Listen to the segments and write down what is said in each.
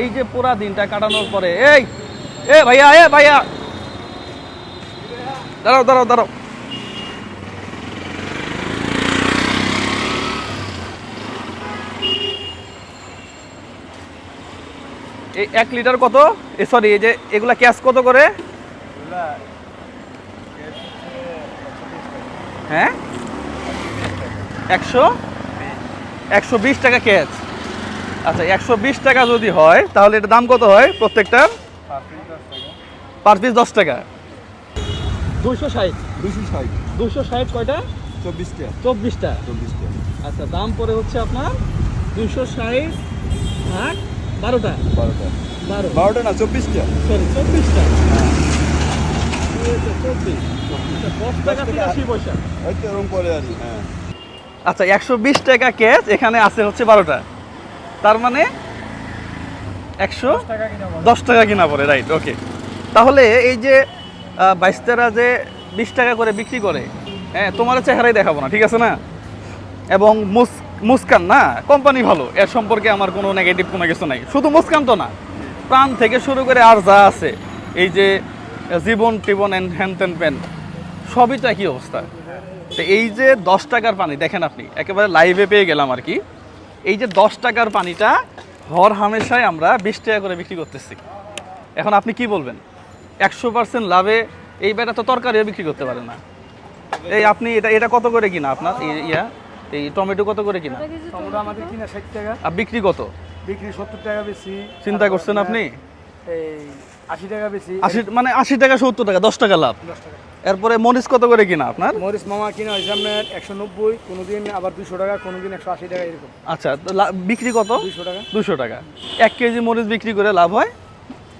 এই যে পুরা দিনটা কাটানোর পরে, এই, এ ভাইয়া এ ভাইয়া। দাঁড়াও দাঁড়াও দাঁড়াও। এই এক লিটার কত? এ সরি এই যে এগুলা ক্যাশ কত করে? হ্যাঁ? একশো? একশো বিশ টাকা ক্যাচ আচ্ছা একশো বিশ টাকা যদি হয় তাহলে এটা দাম কত হয় প্রত্যেকটার পার পিস দশ টাকা। দুশো ষাট। দুশো ষাট। দুশো ষাট কয়টা? চব্বিশটা। চব্বিশটা। চব্বিশটা। আচ্ছা দাম পরে হচ্ছে আপনার দুশো ষাট আট বারোটা। বারোটা। বারো। বারোটা না চব্বিশটা? সরি চব্বিশটা। চব্বিশ। দশ টাকা থেকে আশি পয়সা। ওই তো এরকম পরে আর হ্যাঁ। আচ্ছা একশো বিশ টাকা ক্যাচ এখানে আছে হচ্ছে বারোটা। তার মানে একশো দশ টাকা কিনা পড়ে। রাইট ওকে তাহলে এই যে আহ, বাইশতারা যে বিশ টাকা করে বিক্রি করে হ্যাঁ তোমার চেহারাই দেখাবো না ঠিক আছে না? এবং মুস- মুস্কান না কোম্পানি ভালো এর সম্পর্কে আমার কোনো নেগেটিভ কোনো কিছু নাই। শুধু মুস্কান তো না প্রাণ থেকে শুরু করে আর যা আছে এই যে জীবন টিবন অ্যান্ড হ্যান ত্যান প্যান সবই তো একই অবস্থা। তো এই যে দশ টাকার পানি দেখেন আপনি একেবারে লাইভে পেয়ে গেলাম আর কি। এই যে দশ টাকার পানিটা হর হামেশায় আমরা বিশ টাকা করে বিক্রি করতেছি। এখন আপনি কি বলবেন? একশো পার্সেন্ট লাভে এই বেটা তো তরকারিও বিক্রি করতে পারে না। এই আপনি এটা এটা কত করে কিনা আপনার? ইয়া এই টমেটো কত করে কিনা? টমেটো আমাদের কিনা ষাট টাকা। আর বিক্রি কত? বিক্রি সত্তর টাকা বেশি। চিন্তা করছেন আপনি? এই আশি টাকা বেশি। আশি মানে আশি টাকা সত্তর টাকা দশ টাকা লাভ। দশ টাকা। এরপরে মরিচ কত করে কিনা আপনার? মরিচ মামা কিনা হয়েছে আপনার একশো নব্বই কোনোদিন আবার দুশো টাকা কোনোদিন একশো আশি টাকা এরকম। আচ্ছা তো লা- বিক্রি কত? দুশো টাকা। দুশো টাকা। এক কেজি মরিচ বিক্রি করে লাভ হয়?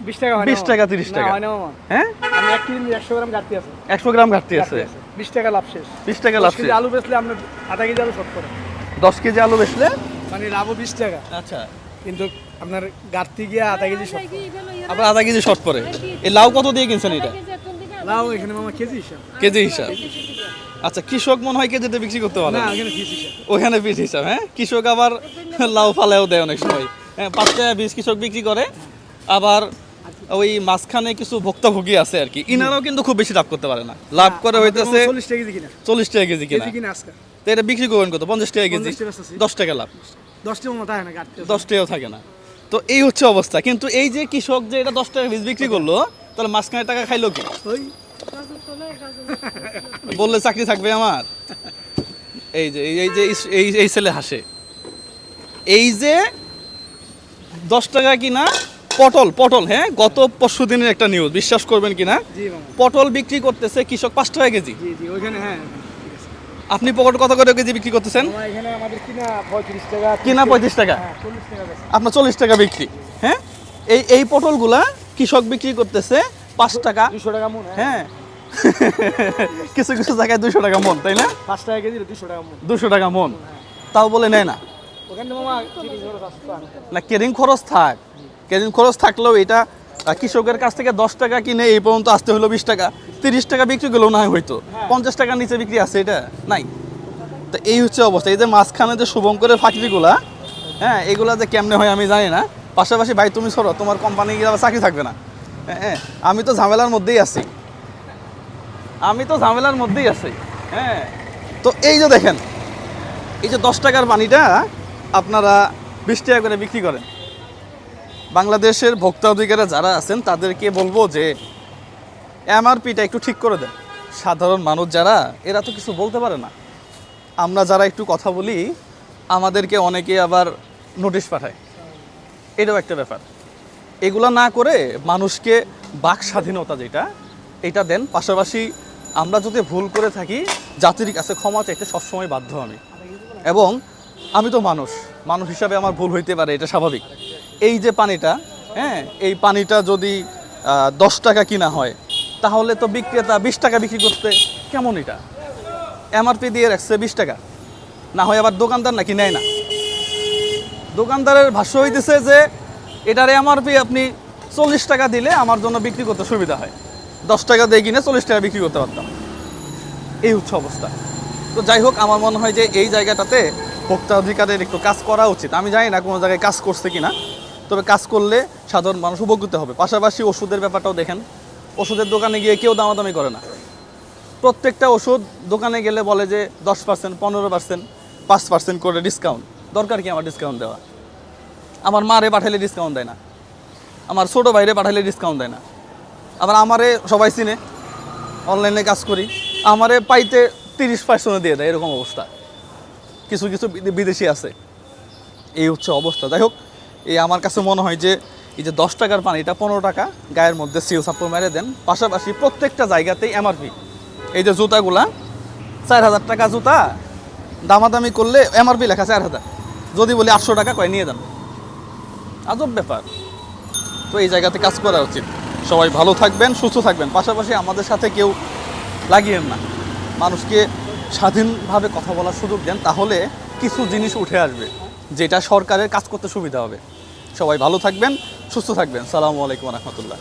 বিশ টাকা হয় না বিশ মামা। টাকা, তিরিশ না, টাকা। হয় না মামা। হ্যাঁ? আমি এক একশো গ্রাম ঘাটতি আছে। একশো গ্রাম ঘাটতি আছে। বিশ টাকা লাভ শেষ। বিশ টাকা দশ কেজি আলু বেচলে আপনার আধা কেজি আলু দশ কেজি আলু বেচলে? মানে লাভও বিশ টাকা। আচ্ছা। কিন্তু আপনার ঘাটতি গিয়ে আধা কেজি আবার আধা কেজি শর্ট পরে এই লাউ কত দিয়ে কিনছেন এটা? লাভ এখানে মামা কেজি হিসাব। কেজি হিসাব? আচ্ছা কৃষক মনে হয় কেজিতে বিক্রি করতে পারে। না। এখানে ফিস হিসাব। ওখানে পিস হিসাব হ্যাঁ? কৃষক আবার লাউ ফালাও দেয় অনেক সময়। হ্যাঁ পাঁচ টাকা বীজ কৃষক বিক্রি করে। আবার ওই মাঝখানে কিছু ভুক্তভোগী আছে আর কি। ইনারাও কিন্তু খুব বেশি লাভ করতে পারে না। লাভ করে হইতেছে চল্লিশ টাকা কেজি কিনা। চল্লিশ টাকা কেজি কিনা। তো এটা বিক্রি করবেন কত? পঞ্চাশ টাকা কেজি? 50 টাকা বেচতেছি। দশ টাকা লাভ। টাকা। দশ টাকাও থাকে না। তো এই হচ্ছে অবস্থা। কিন্তু এই যে কৃষক যে এটা দশ টাকা বীজ বিক্রি করল তাহলে মাঝখানে টাকা খাইলো কি? বললে চাকরি থাকবে আমার। এই যে এই যে এই এই ছেলে হাসে। এই যে দশ টাকা কিনা পটল পটল হ্যাঁ? গত পরশু দিনের একটা নিউজ বিশ্বাস করবেন কিনা? পটল বিক্রি করতেছে কৃষক পাঁচ টাকা কেজি। হ্যাঁ। আপনি পটল কত করে কেজি বিক্রি করতেছেন? কিনা পঁয়ত্রিশ টাকা হ্যাঁ আপনার চল্লিশ টাকা বিক্রি হ্যাঁ? এই এই পটলগুলা কৃষক বিক্রি করতেছে পাঁচ টাকা। দুশো টাকা মন হ্যাঁ। হ্যাঁ। কিছু কিছু জায়গায় দুশো টাকা মন তাই না? পাঁচ টাকা কেজি দুশো টাকা মন। দুশো টাকা মন। তাও বলে নেয় না। না কেরিং খরচ থাক। কেরিং খরচ থাকলেও এটা কৃষকের কাছ থেকে দশ টাকা কিনে এই পর্যন্ত আসতে হলো বিশ টাকা। তিরিশ টাকা বিক্রি করলেও না হয় হয়তো। পঞ্চাশ টাকার নিচে বিক্রি আছে এটা নাই। তো এই হচ্ছে অবস্থা। এই যে মাঝখানে যে শুভঙ্করের ফাঁকরিগুলা হ্যাঁ এগুলা যে কেমনে হয় আমি জানি না। পাশাপাশি ভাই তুমি সরো তোমার কোম্পানি গিয়ে চাকরি থাকবে না। হ্যাঁ, হ্যাঁ আমি তো ঝামেলার মধ্যেই আছি। আমি তো ঝামেলার মধ্যেই আছি। হ্যাঁ তো এই যে দেখেন এই যে দশ টাকার পানিটা আপনারা বিশ টাকা করে বিক্রি করেন। বাংলাদেশের ভোক্তা অধিকারে যারা আছেন তাদেরকে বলব যে এমআরপিটা একটু ঠিক করে দেন। সাধারণ মানুষ যারা এরা তো কিছু বলতে পারে না। আমরা যারা একটু কথা বলি আমাদেরকে অনেকে আবার নোটিশ পাঠায়। এটাও একটা ব্যাপার। এগুলা না করে মানুষকে বাক স্বাধীনতা যেটা, এটা দেন। পাশাপাশি আমরা যদি ভুল করে থাকি, জাতির কাছে ক্ষমা চাইতে সবসময় বাধ্য আমি। এবং আমি তো মানুষ মানুষ হিসাবে আমার ভুল হইতে পারে, এটা স্বাভাবিক। এই যে পানিটা হ্যাঁ এই পানিটা যদি দশ টাকা কিনা হয়, তাহলে তো বিক্রেতা বিশ টাকা বিক্রি করতে, কেমন এটা? এমআরপি দিয়ে রাখছে বিশ টাকা। না হয় আবার দোকানদার নাকি নেয় না। দোকানদারের ভাষ্য হইতেছে যে এটার এমআরপি আপনি চল্লিশ টাকা দিলে আমার জন্য বিক্রি করতে সুবিধা হয়। দশ টাকা দিয়ে কিনে চল্লিশ টাকা বিক্রি করতে পারতাম। এই হচ্ছে অবস্থা। তো যাই হোক, আমার মনে হয় যে এই জায়গাটাতে ভোক্তা অধিকারের একটু কাজ করা উচিত। আমি জানি না কোনো জায়গায় কাজ করছে কিনা, তবে কাজ করলে সাধারণ মানুষ উপকৃত হবে। পাশাপাশি ওষুধের ব্যাপারটাও দেখেন, ওষুধের দোকানে গিয়ে কেউ দামাদামি করে না। প্রত্যেকটা ওষুধ দোকানে গেলে বলে যে দশ পার্সেন্ট, পনেরো পার্সেন্ট, পাঁচ পার্সেন্ট করে ডিসকাউন্ট দরকার কি আমার ডিসকাউন্ট দেওয়া? আমার মারে পাঠাইলে ডিসকাউন্ট দেয় না। আমার ছোটো ভাইরে পাঠাইলে ডিসকাউন্ট দেয় না। আবার আমারে সবাই চিনে। অনলাইনে কাজ করি। আমারে পাইতে তিরিশ পার্সেন্ট দিয়ে দেয়, এরকম অবস্থা। কিছু কিছু বিদেশি আছে। এই হচ্ছে অবস্থা। যাই হোক, এই আমার কাছে মনে হয় যে, এই যে দশ টাকার পানিটা পনেরো টাকা। গায়ের মধ্যে সিও সাপ্পর মেরে দেন। পাশাপাশি প্রত্যেকটা জায়গাতেই এমআরপি এই যে জুতাগুলা, চার হাজার টাকা জুতা। দামাদামি করলে এমআরপি লেখা চার হাজার। যদি বলি আটশো টাকা কয়, নিয়ে দেন আজব ব্যাপার। তো এই জায়গাতে কাজ করা উচিত। সবাই ভালো থাকবেন, সুস্থ থাকবেন। পাশাপাশি আমাদের সাথে কেউ লাগিয়েন না। মানুষকে স্বাধীনভাবে কথা বলার সুযোগ দেন, তাহলে কিছু জিনিস উঠে আসবে, যেটা সরকারের কাজ করতে সুবিধা হবে। সবাই ভালো থাকবেন, সুস্থ থাকবেন। সালামু আলাইকুম রহমতুল্লাহ।